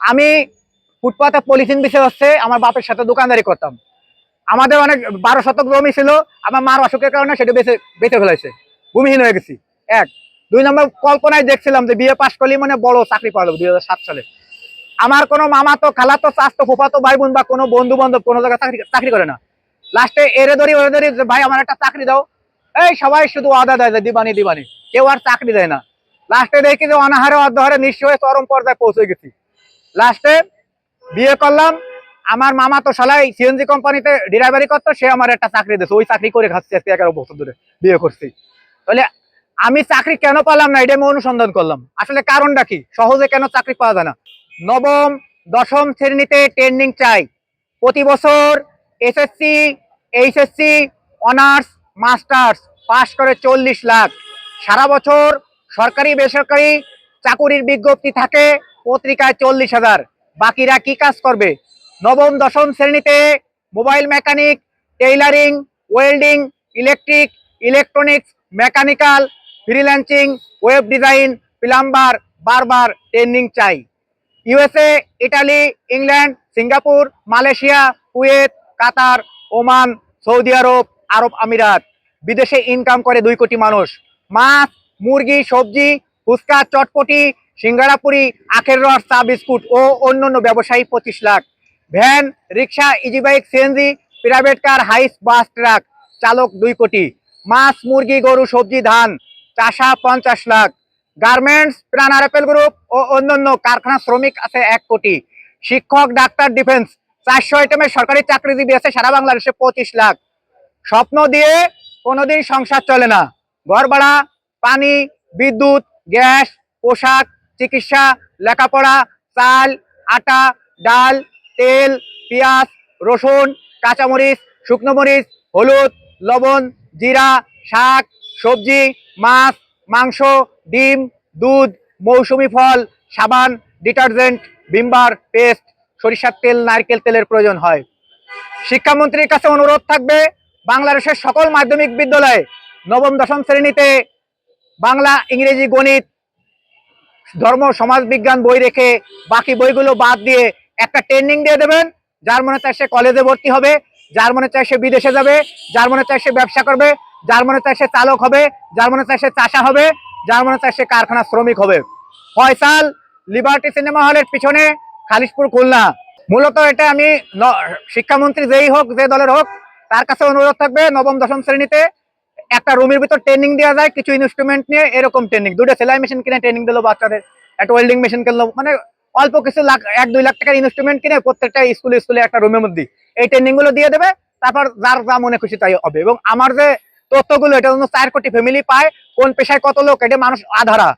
আমি ফুটপাতে পলিথিন বিষয় হচ্ছে আমার বাপের সাথে দোকানদারি করতাম। আমাদের অনেক বারো শতক জমি ছিল, আমার মার অসুখের কারণে সেটা বেঁচে বেঁচে ফেলেছে। ভূমিহীন হয়ে গেছি। এক। দুই নম্বর কল্পনায় দেখছিলাম যে বিয়ে পাশ করলে মানে বড় চাকরি পাওয়া যাবে দুই সালে। আমার কোনো মামা তো খালা তো চাষ তো ফুফা তো ভাই বোন বা কোনো বন্ধু বান্ধব কোনো জায়গায় চাকরি চাকরি করে না। লাস্টে এরে ধরি, ওরে ধরি, যে ভাই, আমার একটা চাকরি দাও। এই সবাই শুধু আদা দেয়, যে দিবানি দিবানি। কেউ আর চাকরি দেয় না। লাস্টে দেখি যে অনাহারে অর্ধহারে নিঃস্ব চরম পর্যায়ে পৌঁছে গেছি। লাস্টে বিয়ে করলাম। আমার মামা তো সালাই সিএনজি কোম্পানিতে ড্রাইভারি করতো, সে আমার একটা চাকরি দিয়েছে। ওই চাকরি করে খাচ্ছি আজকে এগারো বছর ধরে বিয়ে করছি। তাহলে আমি চাকরি কেন পেলাম না? এটা আমি অনুসন্ধান করলাম। আসলে কারণটা কি? সহজে কেন চাকরি পাওয়া যায় না? নবম, দশম শ্রেণীতে ট্রেনিং চাই। প্রতি বছর SSC HSC honours masters pass করে চল্লিশ লাখ। সারা বছর সরকারি বেসরকারি চাকুরির বিজ্ঞপ্তি থাকে। পত্রিকায় চল্লিশ হাজার। বাকিরা কি কাজ করবে? নবম, দশম শ্রেণীতে mobile mechanic, tailoring, welding, electric, electronics, mechanical, freelancing, web design, plumber, বারবার ট্রেনিং চাই। USA, Italy, England, Singapore, Malaysia, Kuwait, Qatar, Oman, Saudi Arab Arab আমিরাত। বিদেশে ইনকাম করে দুই কোটি মানুষ। মাছ, মুরগি, সবজি ফুচকা, চটপটি সিঙ্গারাপুরি আখের রস, চা বিস্কুট ও অন্যান্য ব্যবসায়ী পঁচিশ lakh. Van, rickshaw easy bike CNG private car Hiace bus truck চালক দুই কোটি। মাছ, মুরগি, গরু, সবজি, ধান, চাষা পঞ্চাশ lakh. Garments, Pran Apple group ও অন্যান্য কারখানা শ্রমিক আছে এক কোটি। শিক্ষক, ডাক্তার, ডিফেন্স, চারশো আইটেমের সরকারি চাকরিজীবী আছে সারা বাংলাদেশে পঁচিশ লাখ। স্বপ্ন দিয়ে কোনোদিন সংসার চলে না। ঘর ভাড়া পানি, বিদ্যুৎ গ্যাস, পোশাক, চিকিৎসা, লেখাপড়া, চাল, আটা, ডাল, তেল, পেঁয়াজ, রসুন, কাঁচামরিচ, শুকনো মরিচ, হলুদ, লবণ, জিরা, শাক, সবজি, মাছ, মাংস, ডিম, দুধ, মৌসুমি ফল, সাবান, ডিটারজেন্ট ভিমবার পেস্ট, সরিষার তেল, নারকেল তেলের প্রয়োজন হয়। শিক্ষামন্ত্রীর কাছে অনুরোধ থাকবে বাংলাদেশের সকল মাধ্যমিক বিদ্যালয়ে নবম দশম শ্রেণীতে বাংলা, ইংরেজি, গণিত, ধর্ম, সমাজ, বিজ্ঞান বই রেখে বাকি বইগুলো বাদ দিয়ে একটা ট্রেনিং দিয়ে দেবেন। যার মনে চায় সে কলেজে ভর্তি হবে, যার মনে চায় সে বিদেশে যাবে, যার মনে চায় সে ব্যবসা করবে, যার মনে চায় সে চালক হবে, যার মনে চায় সে চাষা হবে, যার মনে চায় সে কারখানা শ্রমিক হবে। ফয়সাল লিবার্টি সিনেমা হলের পিছনে খালিশপুর, খুলনা। মূলত এটা আমি শিক্ষামন্ত্রী যেই হোক, যে দলের হোক, তার কাছে অনুরোধ থাকবে নবম, দশম শ্রেণীতে। একটা রুমের ভিতর ট্রেনিং দেওয়া যায়, কিছু ইনস্ট্রুমেন্ট নিয়ে, এরকম ট্রেনিং দুটো সেলাই মেশিন কিনে ট্রেনিং দিলো বাচ্চাদের, একটা ওয়েল্ডিং মেশিন কিনলো মানে অল্প কিছু লাখ, এক, দুই লাখ টাকার ইনস্ট্রুমেন্ট কিনে প্রত্যেকটা স্কুলে স্কুলে একটা রুমের মধ্যে এই ট্রেনিংগুলো দিয়ে দেবে, তারপর যার যা মনে খুশি তাই হবে। এবং আমার যে তথ্যগুলো, এটা জন্য চার কোটি ফ্যামিলি পায়, কোন পেশায় কত লোক, এটা মানুষ আধারা।